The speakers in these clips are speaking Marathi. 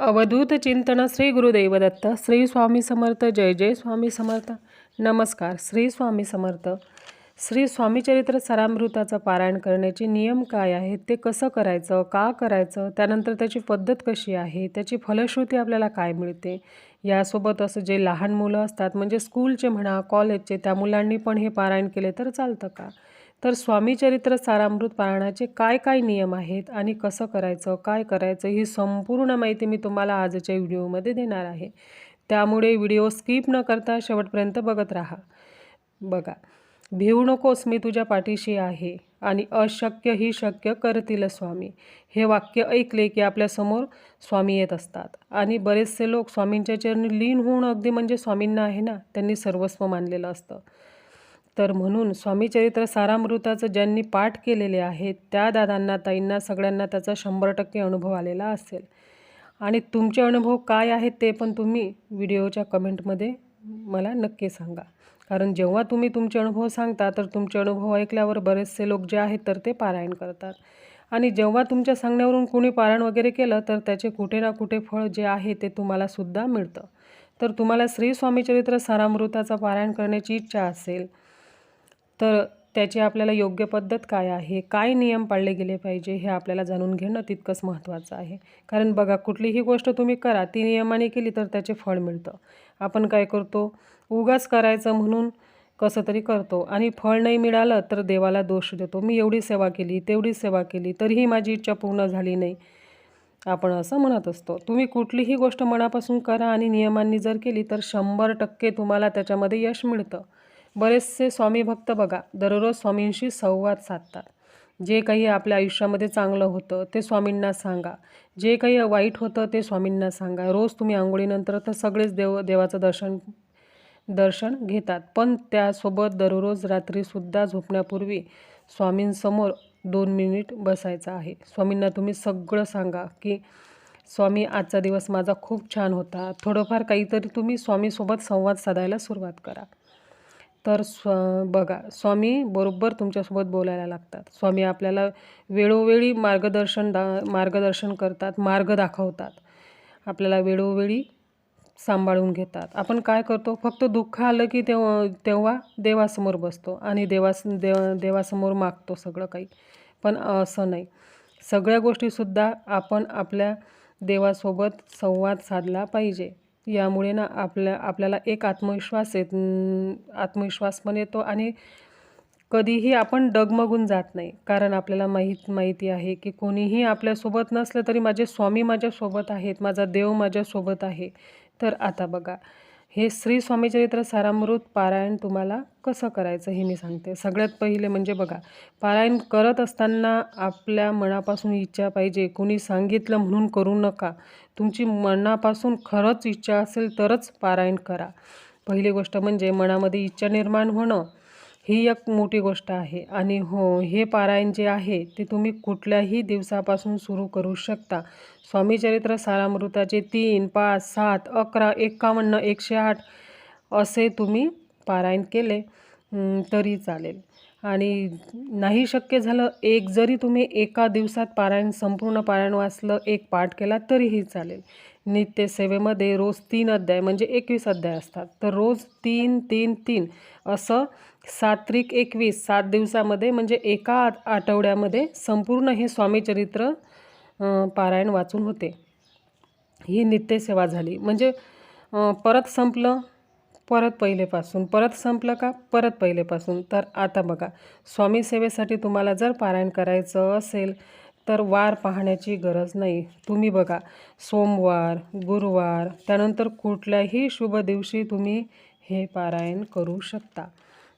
अवधूत चिंतन श्री गुरुदेवदत्त श्री स्वामी समर्थ जय जय स्वामी समर्थ. नमस्कार श्री स्वामी समर्थ. श्री स्वामीचरित्र सारामृताचं पारायण करण्याचे नियम काय आहेत? ते कसं करायचं? का करायचं? त्यानंतर त्याची पद्धत कशी आहे? त्याची फलश्रुती आपल्याला काय मिळते? यासोबत असं जे लहान मुलं असतात म्हणजे स्कूलचे म्हणा कॉलेजचे त्या मुलांनी पण हे पारायण केले तर चालतं का? तर स्वामीचरित्र सारामृत पारायणाचे काय काय नियम आहेत आणि कसं करायचं काय करायचं ही संपूर्ण माहिती मी तुम्हाला आजच्या व्हिडिओमध्ये देणार आहे. त्यामुळे व्हिडिओ स्किप न करता शेवटपर्यंत बघत राहा. बघा भिवू नकोस मी तुझ्या पाठीशी आहे आणि अशक्य ही शक्य करतील स्वामी. हे वाक्य ऐकले की आपल्यासमोर स्वामी येत असतात. आणि बरेचसे लोक स्वामींच्या चरणी लीन होऊन अगदी म्हणजे स्वामींना आहे ना त्यांनी सर्वस्व मानलेलं असतं. तर म्हणून स्वामीचरित्र सारामृताचं ज्यांनी पाठ केलेले आहेत त्या दादांना ताईंना सगळ्यांना त्याचा शंभर टक्के अनुभव आलेला असेल. आणि तुमचे अनुभव काय आहेत ते पण तुम्ही व्हिडिओच्या कमेंटमध्ये मला नक्की सांगा. कारण जेव्हा तुम्ही तुमचे अनुभव सांगता तर तुमचे अनुभव ऐकल्यावर बरेचसे लोक जे आहेत तर ते पारायण करतात. आणि जेव्हा तुमच्या सांगण्यावरून कोणी पारायण वगैरे केलं तर त्याचे कुठे ना कुठे फळ जे आहे ते तुम्हालासुद्धा मिळतं. तर तुम्हाला श्री स्वामीचरित्र सारामृताचा पारायण करण्याची इच्छा असेल तर त्याची आपल्याला योग्य पद्धत काय आहे? काय नियम पाळले गेले पाहिजे? हे आपल्याला जाणून घेणं तितकंच महत्त्वाचं आहे. कारण बघा कुठलीही गोष्ट तुम्ही करा ती नियमाने केली तर त्याचे फळ मिळतं. आपण काय करतो? उगाच करायचं म्हणून कसं तरी करतो. आणि फळ नाही मिळालं तर देवाला दोष देतो. मी एवढी सेवा केली तेवढी सेवा केली तरीही माझी इच्छा पूर्ण झाली नाही. आपण असं म्हणत असतो. तुम्ही कुठलीही गोष्ट मनापासून करा आणि नियमांनी जर केली तर शंभर टक्के तुम्हाला त्याच्यामध्ये यश मिळतं. बरेचसे स्वामी भक्त बघा दररोज स्वामींशी संवाद साधतात. जे काही आपल्या आयुष्यामध्ये चांगलं होतं ते स्वामींना सांगा. जे काही वाईट होतं ते स्वामींना सांगा. रोज तुम्ही आंघोळीनंतर तर सगळेच देव देवाचं दर्शन दर्शन घेतात. पण त्यासोबत दररोज रात्रीसुद्धा झोपण्यापूर्वी स्वामींसमोर दोन मिनिट बसायचं आहे. स्वामींना तुम्ही सगळं सांगा की स्वामी आजचा दिवस माझा खूप छान होता. थोडंफार काहीतरी तुम्ही स्वामीसोबत संवाद साधायला सुरुवात करा. तर स्व बघा स्वामी बरोबर तुमच्यासोबत बोलायला लागतात. स्वामी आपल्याला वेळोवेळी मार्गदर्शन दा मार्गदर्शन करतात मार्ग दाखवतात. आपल्याला वेळोवेळी सांभाळून घेतात. आपण काय करतो फक्त दुःख आलं की तेव्हा तेव्हा देवासमोर बसतो आणि देवास देव देवासमोर मागतो सगळं काही. पण असं नाही. सगळ्या गोष्टीसुद्धा आपण आपल्या देवासोबत संवाद साधला पाहिजे. यामुळे ना आपल्या आपल्याला एक आत्मविश्वास येत आत्मविश्वास पण येतो आणि कधीही आपण डगमगून जात नाही. कारण आपल्याला माहीत माहिती आहे की कोणीही आपल्यासोबत नसलं तरी माझे स्वामी माझ्यासोबत आहेत माझा देव माझ्यासोबत आहे. तर आता बघा हे श्री स्वामीचरित्र सारामृत पारायण तुम्हाला कसं करायचं हे मी सांगते. सगळ्यात पहिले म्हणजे बघा पारायण करत असताना आपल्या मनापासून इच्छा पाहिजे. कुणी सांगितलं म्हणून करू नका. तुमची मनापासून खरंच इच्छा असेल तरच पारायण करा. पहिली गोष्ट म्हणजे मनामध्ये इच्छा निर्माण होणं. ही एक मोठी गोष्ट आहे. आणि हो हे पारायण जे आहे ते तुम्ही कुठल्याही दिवसापासून सुरू करू शकता. स्वामीचरित्र सारामृताचे तीन पाच सात अकरा एक्कावन्न एकशे आठ असे तुम्ही पारायण केले तरी चालेल. आणि नाही शक्य झालं एक जरी तुम्ही एका दिवसात पारायण संपूर्ण पारायण वाचलं एक पाठ केला तरीही चालेल. नित्यसेवेमध्ये रोज तीन अध्याय म्हणजे एकवीस अध्याय असतात. तर रोज तीन तीन तीन असं सात्रिक एकवीस सात दिवसामध्ये म्हणजे एका आठवड्यामध्ये संपूर्ण हे स्वामीचरित्र पारायण वाचून होते. ही नित्यसेवा झाली. म्हणजे परत संपलं परत पहिलेपासून. परत संपलं का? परत पहिलेपासून. तर आता बघा स्वामी सेवेसाठी तुम्हाला जर पारायण करायचं असेल तर वार पाहण्याची गरज नाही. तुम्ही बघा सोमवार गुरुवार त्यानंतर कुठल्याही शुभ दिवशी तुम्ही हे पारायण करू शकता.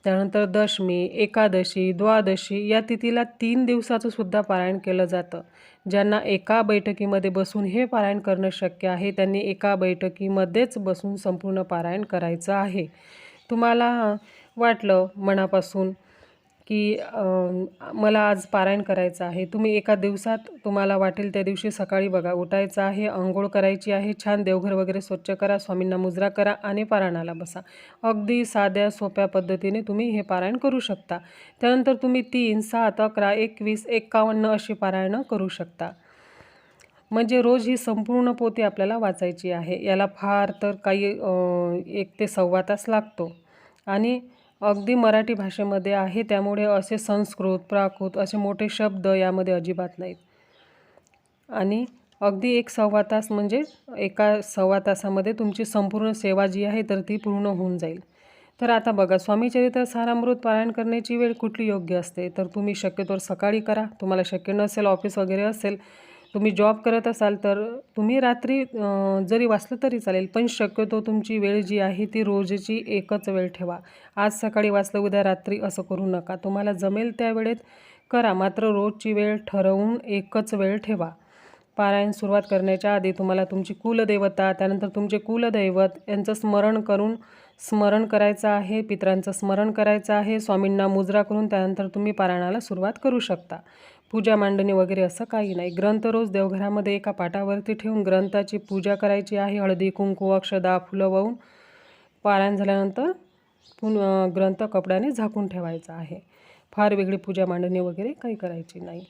त्यानंतर दशमी एकादशी द्वादशी या तिथीला तीन दिवसाचं सुद्धा पारायण केलं जातं. ज्यांना एका बैठकीमध्ये बसून हे पारायण करणं शक्य आहे त्यांनी एका बैठकीमध्येच बसून संपूर्ण पारायण करायचं आहे. तुम्हाला वाटलं मनापासून की मला आज पारायण करायचं आहे. तुम्ही एका दिवसात तुम्हाला वाटेल त्या दिवशी सकाळी बघा. उठायचं आहे आंघोळ करायची आहे. छान देवघर वगैरे स्वच्छ करा. स्वामींना मुजरा करा आणि पारायणाला बसा. अगदी साध्या सोप्या पद्धतीने तुम्ही हे पारायण करू शकता. त्यानंतर तुम्ही तीन सात अकरा एकवीस एक्कावन्न अशी पारायणं करू शकता. म्हणजे रोज ही संपूर्ण पोती आपल्याला वाचायची आहे. याला फार तर काही एक ते सव्वा तास लागतो. आणि अगदी मराठी भाषेमध्ये आहे त्यामुळे असे संस्कृत प्राकृत असे मोठे शब्द यामध्ये अजिबात नाहीत. आणि अगदी एक सव्वा तास म्हणजे एका सव्वा तासामध्ये तुमची संपूर्ण सेवा जी आहे तर ती पूर्ण होऊन जाईल. तर आता बघा स्वामीचरित्र सारामृत पारायण करण्याची वेळ कुठली योग्य असते? तर तुम्ही शक्यतोवर सकाळी करा. तुम्हाला शक्य नसेल ऑफिस वगैरे असेल तुम्ही जॉब करत असाल तर तुम्ही रात्री जरी वाचलं तरी चालेल पण शक्यतो तुमची वेळ जी आहे ती रोजची एकच वेळ ठेवा. आज सकाळी वाचलं उद्या रात्री असं करू नका. तुम्हाला जमेल त्या वेळेत करा मात्र रोजची वेळ ठरवून एकच वेळ ठेवा. पारायण सुरुवात करण्याच्या आधी तुम्हाला तुमची कुलदेवता त्यानंतर तुमचे कुलदैवत यांचं स्मरण करून स्मरण करायचं आहे पितरांचं स्मरण करायचं आहे स्वामींना मुजरा करून त्यानंतर तुम्ही पारायणाला सुरुवात करू शकता. पूजा मांडणी वगैरे असं काही नाही. ग्रंथ रोज देवघरामध्ये एका पाटावरती ठेवून ग्रंथाची पूजा करायची आहे. हळदी कुंकू अक्षदा फुलं वाहून पारायण झाल्यानंतर पुन ग्रंथ कपड्याने झाकून ठेवायचा आहे. फार वेगळी पूजा मांडणी वगैरे काही करायची नाही.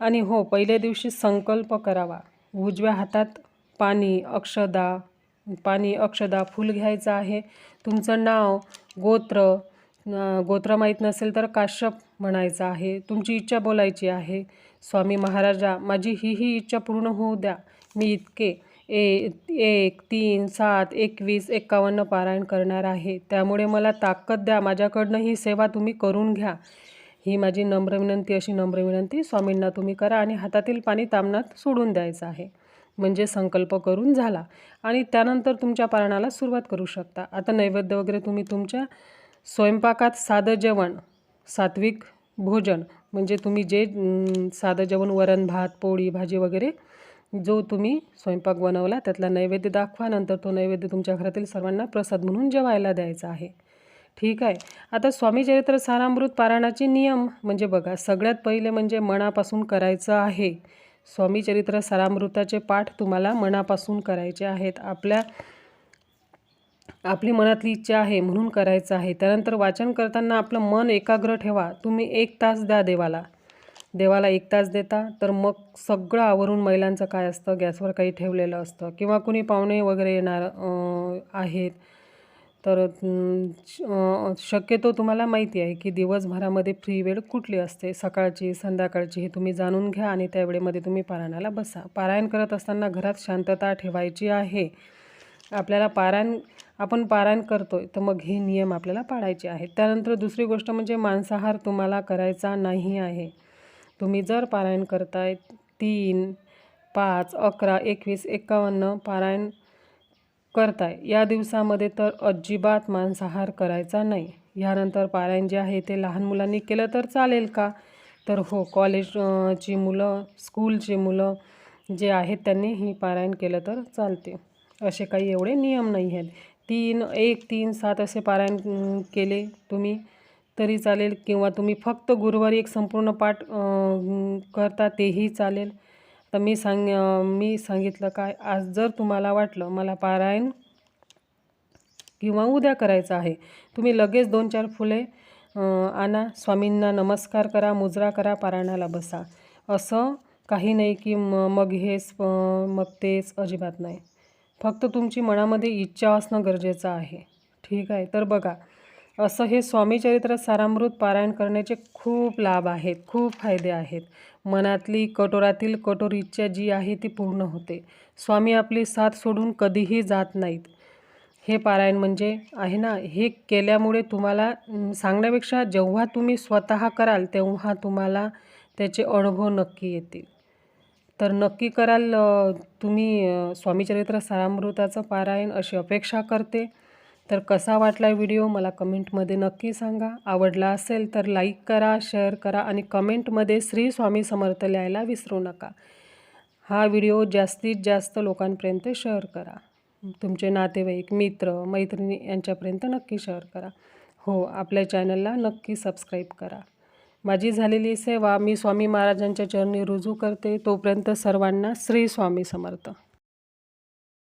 आणि हो पहिल्या दिवशी संकल्प करावा. उजव्या हातात पाणी अक्षदा पाणी अक्षदा फूल घ्यायचं आहे. तुमचं नाव गोत्र गोत्र माहीत नसेल तर काश्यप म्हणायचं आहे. तुमची इच्छा बोलायची आहे. स्वामी महाराजा माझी ही ही इच्छा पूर्ण होऊ द्या. मी इतके ए एक तीन सात एकवीस एक्कावन्न पारायण करणार आहे. त्यामुळे मला ताकद द्या. माझ्याकडनं ही सेवा तुम्ही करून घ्या. ही माझी नम्र विनंती अशी नम्र विनंती स्वामींना तुम्ही करा आणि हातातील पाणी तामणात सोडून द्यायचं आहे. म्हणजे संकल्प करून झाला. आणि त्यानंतर तुमच्या पारणाला सुरुवात करू शकता. आता नैवेद्य वगैरे तुम्ही तुमच्या स्वयंपाकात साधं जेवण सात्विक भोजन म्हणजे तुम्ही जे साधं जेवण वरण भात पोळी भाजी वगैरे जो तुम्ही स्वयंपाक बनवला त्यातला नैवेद्य दाखवा नंतर तो नैवेद्य तुमच्या घरातील सर्वांना प्रसाद म्हणून जेवायला द्यायचा आहे. ठीक आहे. आता स्वामी चरित्र सारामृत पारायणाचे नियम म्हणजे बघा सगळ्यात पहिले म्हणजे मनापासून करायचं आहे. स्वामी चरित्र सारामृताचे पाठ तुम्हाला मनापासून करायचे आहेत. आपल्या आपली मनातली इच्छा आहे म्हणून करायचं आहे. त्यानंतर वाचन करताना आपलं मन एकाग्र ठेवा. तुम्ही एक तास द्या देवाला. देवाला एक तास देता तर मग सगळं आवरून महिलांचं काय असतं? गॅसवर काही ठेवलेलं असतं? किंवा कुणी पाहुणे वगैरे येणार आहेत तर श- शक्यतो तुम्हाला माहिती आहे की दिवसभरामध्ये फ्री वेळ कुठली असते? सकाळची संध्याकाळची हे तुम्ही जाणून घ्या आणि त्या वेळेमध्ये तुम्ही पारायणाला बसा. पारायण करत असताना घरात शांतता ठेवायची आहे. आपल्याला पारायण आपण पारायण करतोय तर मग हे नियम आपल्याला पाळायचे आहेत. त्यानंतर दुसरी गोष्ट म्हणजे मांसाहार तुम्हाला करायचा नाही आहे. तुम्ही जर पारायण करताय तीन पाच अकरा एकवीस एकावन्न पारायण करताय या दिवसामध्ये तर अजिबात मांसाहार करायचा नाही. ह्यानंतर पारायण जे आहे ते लहान मुलांनी केलं तर चालेल का? तर हो कॉलेजची मुलं स्कूलची मुलं जे आहेत त्यांनी ही पारायण केलं तर चालते. असे काही एवढे नियम नाही आहेत. तीन एक तीन सात असे पारायण केले तुम्ही. तरी चालेल किंवा तुम्ही फक्त गुरुवारी एक संपूर्ण पाठ करता तेही चालेल. तर मी सांग मी सांगितलं काय आज जर तुम्हाला वाटलं मला पारायण किंवा उद्या करायचं आहे तुम्ही लगेच दोन चार फुले आणा. स्वामींना नमस्कार करा मुजरा करा पारायणाला बसा. असं काही नाही की म मग हेच मग तेच अजिबात नाही. फक्त तुमची मनामध्ये इच्छा असणं गरजेचं आहे. ठीक आहे? तर बघा असं हे स्वामी चरित्र सारामृत पारायण करण्याचे खूप लाभ आहेत खूप फायदे आहेत. मनातली कटोरातील कठोर इच्छा जी आहे ती पूर्ण होते. स्वामी आपली साथ सोडून कधीही जात नाहीत. हे पारायण म्हणजे आहे ना हे केल्यामुळे तुम्हाला सांगण्यापेक्षा जेव्हा तुम्ही स्वतः कराल तेव्हा तुम्हाला त्याचे अनुभव नक्की येतील. तर नक्की कराल तुम्ही स्वामीचरित्र सारामृताचं पारायण अशी अपेक्षा करते. तर कसा वाटला व्हिडिओ मला कमेंटमध्ये नक्की सांगा. आवडला असेल तर लाईक करा शेअर करा आणि कमेंटमध्ये श्री स्वामी समर्थ लिहायला विसरू नका. हा व्हिडिओ जास्तीत जास्त लोकांपर्यंत शेअर करा. तुमचे नातेवाईक मित्र मैत्रिणी यांच्यापर्यंत नक्की शेअर करा. हो आपल्या चॅनलला नक्की सबस्क्राईब करा. माझी झालेली सेवा मी स्वामी महाराजांच्या चरणी रुजू करते. तोपर्यंत सर्वांना श्री स्वामी समर्थ.